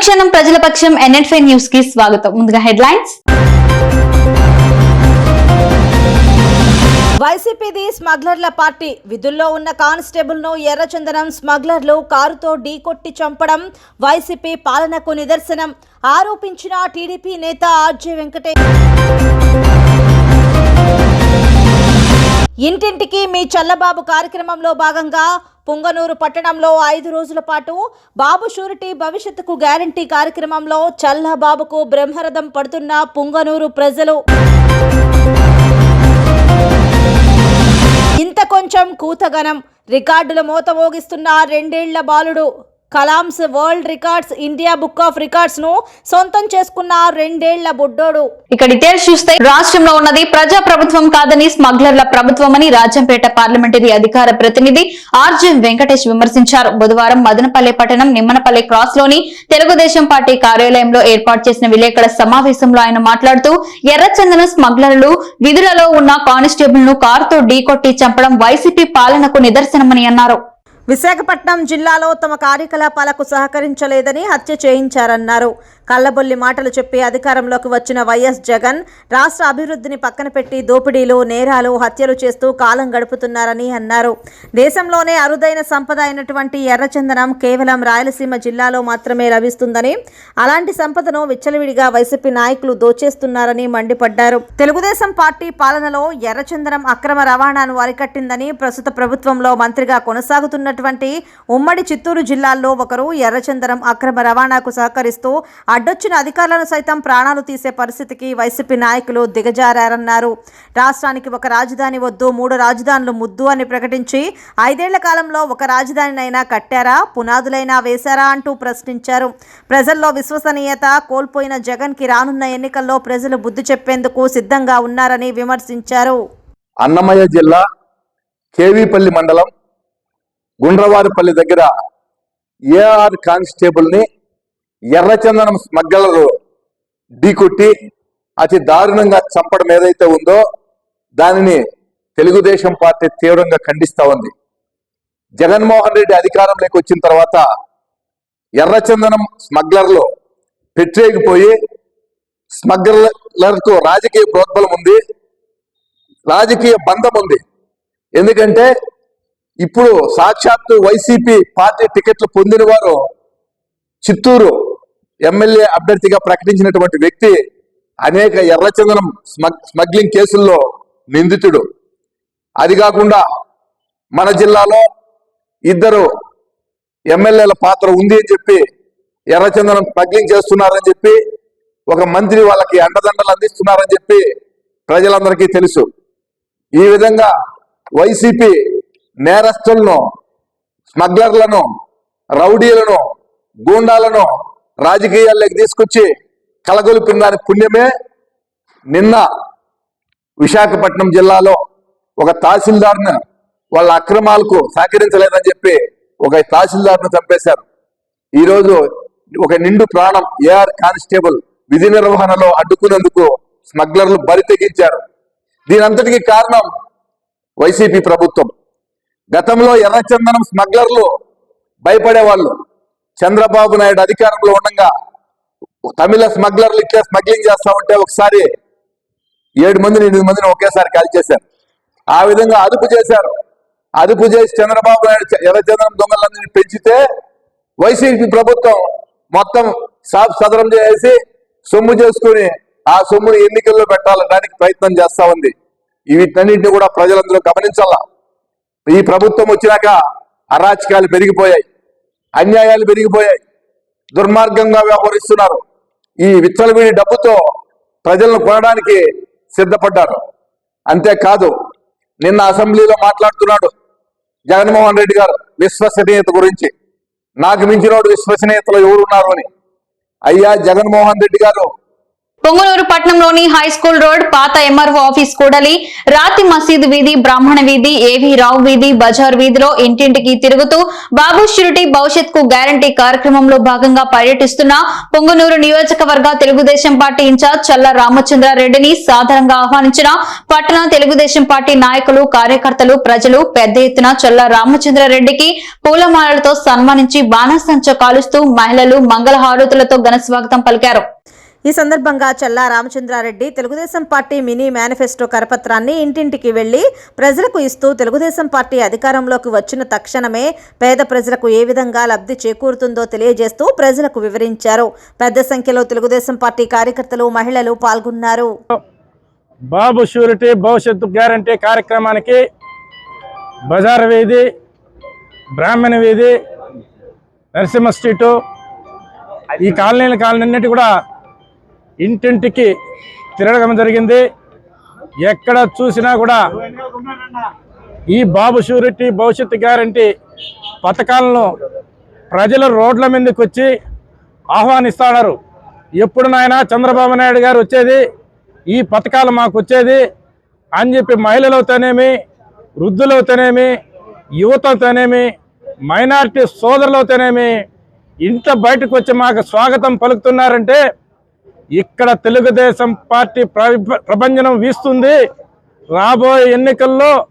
అనుక్షణం ప్రజల పక్షం ఎన్ఎన్ఫై న్యూస్కి స్వాగతం. ముందుగా హెడ్లైన్స్. వైసీపీది స్మగ్లర్ల పార్టీ. విధుల్లో ఉన్న కానిస్టేబుల్ను ఎర్రచందనం స్మగ్లర్లు కారుతో ఢీకొట్టి చంపడం వైసీపీ పాలనకు నిదర్శనం. ఆరోపించిన టీడీపీ నేత ఆర్జే వెంకటేష్ ఇంటింటికి మీ చల్లబాబు కార్యక్రమంలో భాగంగా పుంగనూరు పట్టణంలో ఐదు రోజుల పాటు బాబు షూరిటీ భవిష్యత్తుకు గ్యారంటీ కార్యక్రమంలో చల్లబాబుకు బ్రహ్మరథం పడుతున్న పుంగనూరు ప్రజలు. ఇంత కొంచెం కూతగనం రికార్డుల మోత మోగిస్తున్న రెండేళ్ళ బాలుడు. Kalam's world records India book of రికార్డ్స్ను సొంతం చేసుకున్న రెండేళ్ళ బుడ్డోడు. ఇక డీటెయిల్స్ చూస్తే రాష్ట్రంలో ఉన్నది ప్రజా ప్రభుత్వం కాదని స్మగ్లర్ల ప్రభుత్వం అని రాజంపేట పార్లమెంటరీ అధికార ప్రతినిధి ఆర్జే వెంకటేష్ విమర్శించారు. బుధవారం మదనపల్లె పట్టణం నిమ్మనపల్లె క్రాస్లోని తెలుగుదేశం పార్టీ కార్యాలయంలో ఏర్పాటు చేసిన విలేకరుల సమావేశంలో ఆయన మాట్లాడుతూ ఎర్రచందన స్మగ్లర్లు విధులలో ఉన్న కానిస్టేబుల్ను కారుతో ఢీకొట్టి చంపడం వైసీపీ పాలనకు నిదర్శనమని అన్నారు. విశాఖపట్నం జిల్లాలో తమ కార్యకలాపాలకు సహకరించలేదని హత్య చేయించారన్నారు. కల్లబొల్లి మాటలు చెప్పి అధికారంలోకి వచ్చిన వైఎస్ జగన్ రాష్ట్ర అభివృద్ధిని పక్కన పెట్టి దోపిడీలు నేరాలు హత్యలు చేస్తూ కాలం గడుపుతున్నారని అన్నారు. దేశంలోనే అరుదైన సంపద అయినటువంటి ఎర్రచందనం కేవలం రాయలసీమ జిల్లాలో మాత్రమే లభిస్తుందని అలాంటి సంపదను విచ్చలవిడిగా వైసీపీ నాయకులు దోచేస్తున్నారని మండిపడ్డారు. తెలుగుదేశం పార్టీ పాలనలో ఎర్రచందనం అక్రమ రవాణాను అరికట్టిందని ప్రస్తుత ప్రభుత్వంలో మంత్రిగా కొనసాగుతున్నట్టు ఉన్నటువంటి ఉమ్మడి చిత్తూరు జిల్లాల్లో ఒకరు ఎర్రచందనం అక్రమ రవాణాకు సహకరిస్తూ అడ్డొచ్చిన అధికారులను సైతం ప్రాణాలు తీసే పరిస్థితికి వైసీపీ నాయకులు దిగజారన్నారు రాష్ట్రానికి ఒక రాజధాని వద్దు మూడు రాజధానులు ముద్దు అని ప్రకటించి ఐదేళ్ళ కాలంలో ఒక రాజధానినైనా కట్టారా పునాదులైనా వేశారా అంటూ ప్రశ్నించారు. ప్రజల్లో విశ్వసనీయత కోల్పోయిన జగన్కి రానున్న ఎన్నికల్లో ప్రజలు బుద్ధి చెప్పేందుకు సిద్ధంగా ఉన్నారని విమర్శించారు. అన్నమయ్య జిల్లా కేవీపల్లి మండలం గుండ్రవారిపల్లి దగ్గర ఏఆర్ కానిస్టేబుల్ని ఎర్రచందనం స్మగ్లర్లు ఢీకొట్టి అతి దారుణంగా చంపడం ఏదైతే ఉందో దానిని తెలుగుదేశం పార్టీ తీవ్రంగా ఖండిస్తా ఉంది. జగన్మోహన్ రెడ్డి అధికారంలోకి వచ్చిన తర్వాత ఎర్రచందనం స్మగ్లర్లు పెట్టేగిపోయి స్మగ్లర్లకు రాజకీయ ప్రోద్బలం ఉంది రాజకీయ బంధం ఉంది. ఎందుకంటే ఇప్పుడు సాక్షాత్తు వైసీపీ పార్టీ టికెట్లు పొందిన వారు చిత్తూరు ఎమ్మెల్యే అభ్యర్థిగా ప్రకటించినటువంటి వ్యక్తి అనేక ఎర్రచందనం స్మగ్ స్మగ్లింగ్ కేసుల్లో నిందితుడు. అది కాకుండా మన జిల్లాలో ఇద్దరు ఎమ్మెల్యేల పాత్ర ఉంది అని చెప్పి ఎర్రచందనం స్మగ్లింగ్ చేస్తున్నారని చెప్పి ఒక మంత్రి వాళ్ళకి అండదండలు అందిస్తున్నారని చెప్పి ప్రజలందరికీ తెలుసు. ఈ విధంగా వైసీపీ నేరస్తులను స్మగ్లర్లను రౌడీలను గూండాలను రాజకీయాల్లోకి తీసుకొచ్చి కలగొలిపిన దాని పుణ్యమే. నిన్న విశాఖపట్నం జిల్లాలో ఒక తహసీల్దార్ను వాళ్ళ అక్రమాలకు సహకరించలేదని చెప్పి ఒక తహసీల్దార్ను చంపేశారు. ఈరోజు ఒక నిండు ప్రాణం ఏఆర్ కానిస్టేబుల్ విధి నిర్వహణలో అడ్డుకునేందుకు స్మగ్లర్లు బరి తెగించారు. దీనంతటికి కారణం వైసీపీ ప్రభుత్వం. గతంలో ఎర్రచందనం స్మగ్లర్లు భయపడేవాళ్ళు. చంద్రబాబు నాయుడు అధికారంలో ఉండగా తమిళ స్మగ్లర్లు ఇట్లా స్మగ్లింగ్ చేస్తా ఉంటే ఒకసారి ఏడు మందిని ఎనిమిది మందిని ఒకేసారి కాల్ చేశారు. ఆ విధంగా అదుపు చేశారు. అదుపు చేసి చంద్రబాబు నాయుడు ఎర్రచందనం దొంగలందరినీ పెంచితే వైసీపీ ప్రభుత్వం మొత్తం సాఫ్ సదరం చేసి సొమ్ము చేసుకుని ఆ సొమ్ముని ఎన్నికల్లో పెట్టాలడానికి ప్రయత్నం చేస్తా ఉంది. వీటన్నింటినీ కూడా ప్రజలందరూ గమనించాలా? ఈ ప్రభుత్వం వచ్చినాక అరాచకాలు పెరిగిపోయాయి అన్యాయాలు పెరిగిపోయాయి దుర్మార్గంగా వ్యవహరిస్తున్నారు. ఈ విచ్చలవిడి డబ్బుతో ప్రజలను కొనడానికి సిద్ధపడ్డారు. అంతేకాదు నిన్న అసెంబ్లీలో మాట్లాడుతున్నాడు జగన్మోహన్ రెడ్డి గారు విశ్వసనీయత గురించి. నాకు మించినోడు విశ్వసనీయతలో ఎవరున్నారు అని. అయ్యా జగన్మోహన్ రెడ్డి గారు పొంగునూరు పట్టణంలోని హై స్కూల్ రోడ్ పాత ఎంఆర్ఓ ఆఫీస్ కూడలి రాతి మసీద్ వీధి బ్రాహ్మణ వీధి ఏవి రావు వీధి బజార్ వీధిలో ఇంటింటికి తిరుగుతూ బాబు షిరిటి భవిష్యత్కు గ్యారంటీ కార్యక్రమంలో భాగంగా పర్యటిస్తున్న పొంగునూరు నియోజకవర్గ తెలుగుదేశం పార్టీ ఇన్ఛార్జ్ చల్ల రామచంద్రారెడ్డిని సాధారణంగా ఆహ్వానించిన పట్టణ తెలుగుదేశం పార్టీ నాయకులు కార్యకర్తలు ప్రజలు పెద్ద ఎత్తున చల్ల రామచంద్రారెడ్డికి పూలమాలలతో సన్మానించి బాణసంచ కాలుస్తూ మహిళలు మంగళహారతులతో ఘన స్వాగతం పలికారు. ఈ సందర్భంగా Challa Ramachandra Reddy Telugu Desam party mini manifesto కరపత్రాన్ని ఇంటింటికి వెళ్ళి ప్రజలకు ఇస్తూ తెలుగుదేశం పార్టీ అధికారంలోకి వచ్చిన తక్షణమే పేద ప్రజలకు ఏ విధంగా లబ్ధి చేకూరుతుందో తెలియజేస్తూ ప్రజలకు వివరించారు. పెద్ద సంఖ్యలో తెలుగుదేశం పార్టీ కార్యకర్తలు మహిళలు పాల్గొన్నారు. బాబు షూరిటీ భవిష్యత్తు గ్యారంటీ కార్యక్రమానికి బజార్ వీధి బ్రాహ్మణ వీధి నరసింహ స్ట్రీటు ఈ కాలనీల కాలనీ కూడా ఇంటింటికి తిరగడం జరిగింది. ఎక్కడ చూసినా కూడా ఈ బాబు షూరిటీ భవిష్యత్తు గ్యారంటీ పథకాలను ప్రజలు రోడ్ల మీదకి వచ్చి ఆహ్వానిస్తున్నారు ఎప్పుడు నాయన చంద్రబాబు నాయుడు గారు వచ్చేది ఈ పథకాలు మాకు వచ్చేది అని చెప్పి మహిళలతోనేమి వృద్ధులతోనేమి యువతతోనేమి మైనారిటీ సోదరులతోనేమి ఇంత బయటకు వచ్చి మాకు స్వాగతం పలుకుతున్నారంటే ఇక్కడ తెలుగుదేశం పార్టీ ప్ర- ప్రభంజనం వీస్తుంది. రాబోయే ఎన్నికల్లో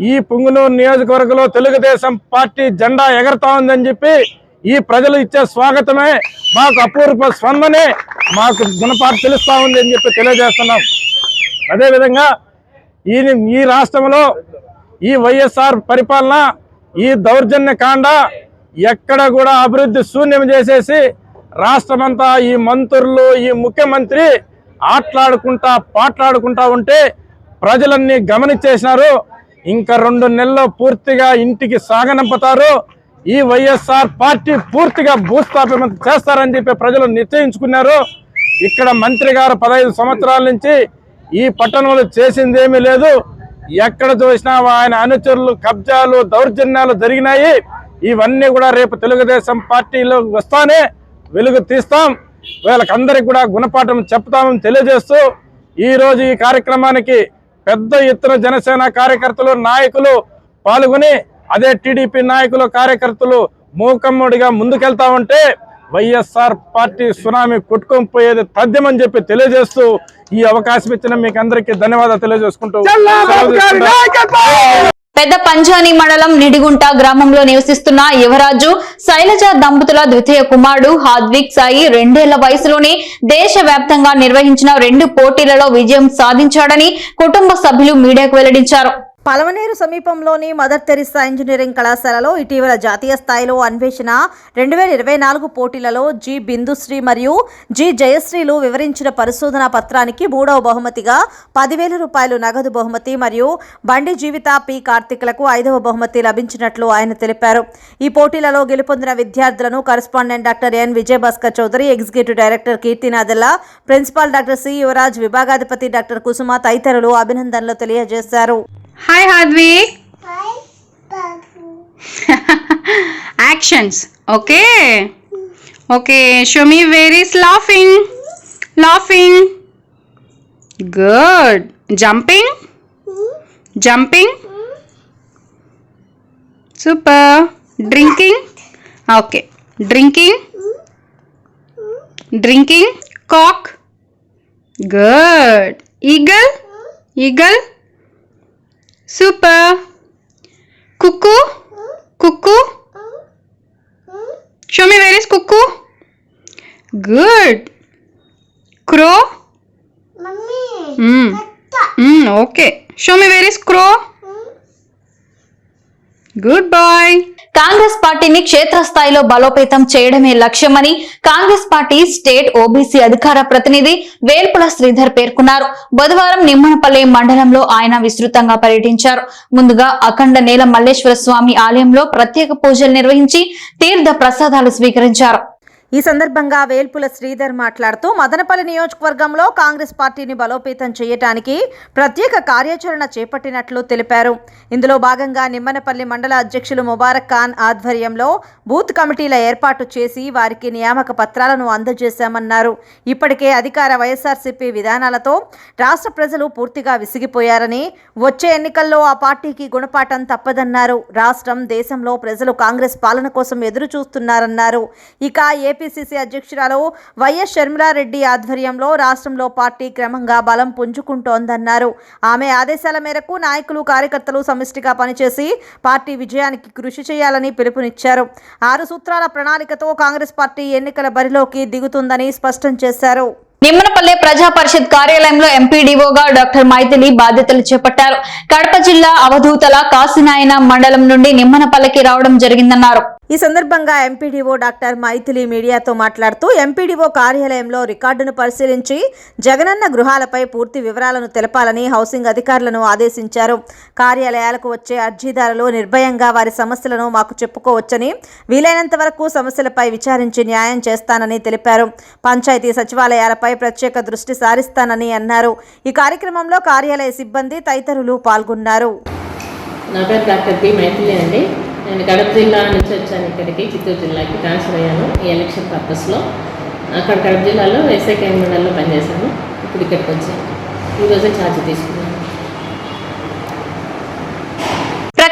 ఈ పుంగునూరు నియోజకవర్గంలో తెలుగుదేశం పార్టీ జెండా ఎగరతా ఉందని చెప్పి ఈ ప్రజలు ఇచ్చే స్వాగతమే. మాకు అపూర్వ స్పందనే. మాకు గుణపాటు తెలుస్తా ఉంది అని చెప్పి తెలియజేస్తున్నాం. అదేవిధంగా ఈ ఈ రాష్ట్రంలో ఈ వైఎస్ఆర్ పరిపాలన ఈ దౌర్జన్య కాండ ఎక్కడ కూడా అభివృద్ధి శూన్యం చేసేసి రాష్ట్రమంతా ఈ మంత్రులు ఈ ముఖ్యమంత్రి ఆట్లాడుకుంటా పాట్లాడుకుంటా ఉంటే ప్రజలన్నీ గమనించేసినారు. ఇంకా రెండు నెలల్లో పూర్తిగా ఇంటికి సాగనంపుతారు. ఈ వైఎస్ఆర్ పార్టీ పూర్తిగా భూస్థాపన చేస్తారని చెప్పి ప్రజలు నిశ్చయించుకున్నారు. ఇక్కడ మంత్రి గారు పదహైదు సంవత్సరాల నుంచి ఈ పట్టణంలో చేసిందేమీ లేదు. ఎక్కడ చూసినా ఆయన అనుచరులు కబ్జాలు దౌర్జన్యాలు జరిగినాయి. ఇవన్నీ కూడా రేపు తెలుగుదేశం పార్టీలో వస్తానే వెలుగు తీస్తాం వీళ్ళకందరికి కూడా గుణపాఠం చెప్తామని తెలియజేస్తూ ఈ రోజు ఈ కార్యక్రమానికి పెద్ద ఎత్తున జనసేన కార్యకర్తలు నాయకులు పాల్గొని అదే టీడీపీ నాయకులు కార్యకర్తలు మూకమ్ముడిగా ముందుకెళ్తా ఉంటే వైఎస్ఆర్ పార్టీ సునామీ కొట్టుకొని పోయేది తథ్యమని చెప్పి తెలియజేస్తూ ఈ అవకాశం ఇచ్చిన మీకు అందరికీ ధన్యవాదాలు తెలియజేసుకుంటూ. పెద్ద పంజాని మండలం నిడిగుంట గ్రామంలో నివసిస్తున్న యువరాజు శైలజ దంపతుల ద్వితీయ కుమారుడు హాద్విక్ సాయి రెండేళ్ళ వయసులోనే దేశవ్యాప్తంగా నిర్వహించిన రెండు పోటీలలో విజయం సాధించాడని కుటుంబ సభ్యులు మీడియాకు వెల్లడించారు. పలమనేరు సమీపంలోని మదర్ తెరిసా ఇంజనీరింగ్ కళాశాలలో ఇటీవల జాతీయ స్థాయిలో అన్వేషణ రెండు వేల ఇరవై నాలుగు పోటీలలో జి బిందుశ్రీ మరియు జి జయశ్రీలు వివరించిన పరిశోధనా పత్రానికి మూడవ బహుమతిగా పదివేల రూపాయలు నగదు బహుమతి మరియు బండి జీవిత పి కార్తిక్లకు ఐదవ బహుమతి లభించినట్లు ఆయన తెలిపారు. ఈ పోటీలలో గెలుపొందిన విద్యార్థులను correspondent doctor N Vijayabhaskar Chowdary executive director కీర్తినాథల్లా principal doctor C Yuvaraj విభాగాధిపతి డాక్టర్ కుసుమ తదితరులు అభినందనలు తెలియజేశారు. Hi, Hadvi. Hi. Actions. Okay. Okay. Show me where is laughing. Laughing. Good. Jumping. Jumping. Super. Drinking. Okay. Drinking. Drinking. Cock. Good. Eagle. Eagle. Super. Cuckoo. Cuckoo. Show me where is cuckoo. Good. Crow. Mm. Mm, okay. Show me where is crow. Good boy. Congress పార్టీని క్షేత్రస్థాయిలో బలోపేతం చేయడమే లక్ష్యమని Congress party state OBC అధికార ప్రతినిధి వేల్పుల శ్రీధర్ పేర్కొన్నారు. బుధవారం నిమ్మనపల్లి మండలంలో ఆయన విస్తృతంగా పర్యటించారు. ముందుగా అఖండ నేల మల్లేశ్వర స్వామి ఆలయంలో ప్రత్యేక పూజలు నిర్వహించి తీర్థ ప్రసాదాలు స్వీకరించారు. ఈ సందర్భంగా వేల్పుల శ్రీధర్ మాట్లాడుతూ మదనపల్లి నియోజకవర్గంలో కాంగ్రెస్ పార్టీని బలోపేతం చేయడానికి ప్రత్యేక కార్యాచరణ చేపట్టినట్లు తెలిపారు. ఇందులో భాగంగా నిమ్మనపల్లి మండల అధ్యక్షులు ముబారక్ ఖాన్ ఆధ్వర్యంలో బూత్ కమిటీల ఏర్పాటు చేసి వారికి నియామక పత్రాలను అందజేశామన్నారు. ఇప్పటికే అధికార వైఎస్ఆర్సీపీ విధానాలతో రాష్ట్ర ప్రజలు పూర్తిగా విసిగిపోయారని వచ్చే ఎన్నికల్లో ఆ పార్టీకి గుణపాఠం తప్పదన్నారు. రాష్ట్రం దేశంలో ప్రజలు కాంగ్రెస్ పాలన కోసం ఎదురు చూస్తున్నారన్నారు ఇక ఏపీసీసీ అధ్యక్షురాలు వైఎస్ షర్మిలారెడ్డి ఆధ్వర్యంలో రాష్ట్రంలో పార్టీ క్రమంగా బలం పుంజుకుంటోందన్నారు. ఆమె ఆదేశాల మేరకు నాయకులు కార్యకర్తలు సమిష్టిగా పనిచేసి పార్టీ విజయానికి కృషి చేయాలని పిలుపునిచ్చారు. ఆరు సూత్రాల ప్రణాళికతో కాంగ్రెస్ పార్టీ ఎన్నికల బరిలోకి దిగుతుందని స్పష్టం చేశారు. నిమ్మనపల్లె ప్రజా పరిషత్ కార్యాలయంలో ఎంపీడీఓగా డాక్టర్ మైథిలి బాధ్యతలు చేపట్టారు. కడప జిల్లా అవధూతల కాశీనాయన మండలం నుండి నిమ్మనపల్లెకి రావడం జరిగిందన్నారు. ఈ సందర్భంగా ఎంపీడీఓ డాక్టర్ మైథిలి మీడియాతో మాట్లాడుతూ ఎంపీడీఓ కార్యాలయంలో రికార్డును పరిశీలించి జగనన్న గృహాలపై పూర్తి వివరాలను తెలపాలని హౌసింగ్ అధికారులను ఆదేశించారు. కార్యాలయాలకు వచ్చే అర్జీదారులు నిర్భయంగా వారి సమస్యలను మాకు చెప్పుకోవచ్చని వీలైనంత వరకు సమస్యలపై విచారించి న్యాయం చేస్తానని తెలిపారు. పంచాయతీ సచివాలయాలపై ప్రత్యేక దృష్టి సారిస్తానని అన్నారు. ఈ కార్యక్రమంలో కార్యాలయ సిబ్బంది తదితరులు పాల్గొన్నారు. నా పేరు డాక్టర్ పి మైథిలి అండి. నేను కడప జిల్లా నుంచి వచ్చాను ఇక్కడికి చిత్తూరు జిల్లాకి. ట్రాన్స్ఫర్ అయ్యాను ఈ ఎలక్షన్ పర్పస్లో. అక్కడ కడప జిల్లాలో ఎస్ఐ మండలంలో పనిచేశాను. ఇప్పుడు ఇక్కడికి వచ్చాను. ఈరోజే ఛార్జ్ తీసుకున్నాను.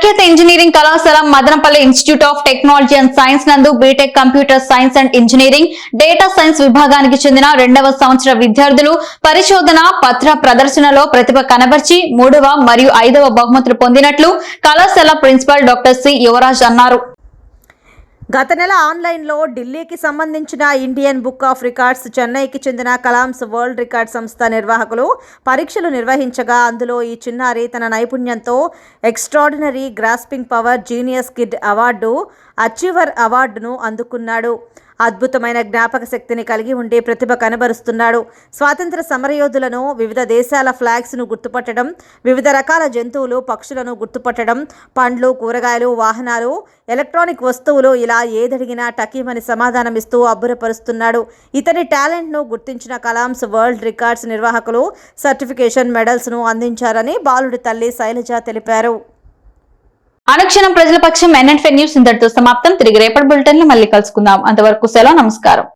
ప్రఖ్యాత ఇంజనీరింగ్ కళాశాల Madanapalle institute of technology and science నందు BTech computer science and engineering data science విభాగానికి చెందిన రెండవ సంవత్సర విద్యార్థులు పరిశోధన పత్ర ప్రదర్శనలో ప్రతిభ కనబర్చి మూడవ మరియు ఐదవ బహుమతులు పొందినట్లు కళాశాల ప్రిన్సిపల్ డాక్టర్ సి యువరాజ్ అన్నారు. గత నెల ఆన్లైన్లో ఢిల్లీకి సంబంధించిన ఇండియన్ బుక్ ఆఫ్ రికార్డ్స్ చెన్నైకి చెందిన కలామ్స్ వరల్డ్ రికార్డ్ సంస్థ నిర్వాహకులు పరీక్షలు నిర్వహించగా అందులో ఈ చిన్నారి తన నైపుణ్యంతో extraordinary grasping power genius kid award achiever అవార్డును అందుకున్నాడు. అద్భుతమైన జ్ఞాపక శక్తిని కలిగి ఉండి ప్రతిభ కనబరుస్తున్నాడు. స్వాతంత్ర సమరయోధులను వివిధ దేశాల ఫ్లాగ్స్ను గుర్తుపట్టడం వివిధ రకాల జంతువులు పక్షులను గుర్తుపట్టడం పండ్లు కూరగాయలు వాహనాలు ఎలక్ట్రానిక్ వస్తువులు ఇలా ఏదడిగినా టకీమని సమాధానమిస్తూ అబ్బురపరుస్తున్నాడు. ఇతని టాలెంట్ను గుర్తించిన కలామ్స్ వరల్డ్ రికార్డ్స్ నిర్వాహకులు సర్టిఫికేషన్ మెడల్స్ను అందించారని బాలుడి తల్లి శైలజ తెలిపారు. అనుక్షణం ప్రజల పక్షం ఎన్ఎన్ఫే న్యూస్ ఇంతటితో సమాప్తం. తిరిగి రేపటి బులెటిన్ మళ్ళీ కలుసుకుందాం. అంతవరకు సెలవు నమస్కారం.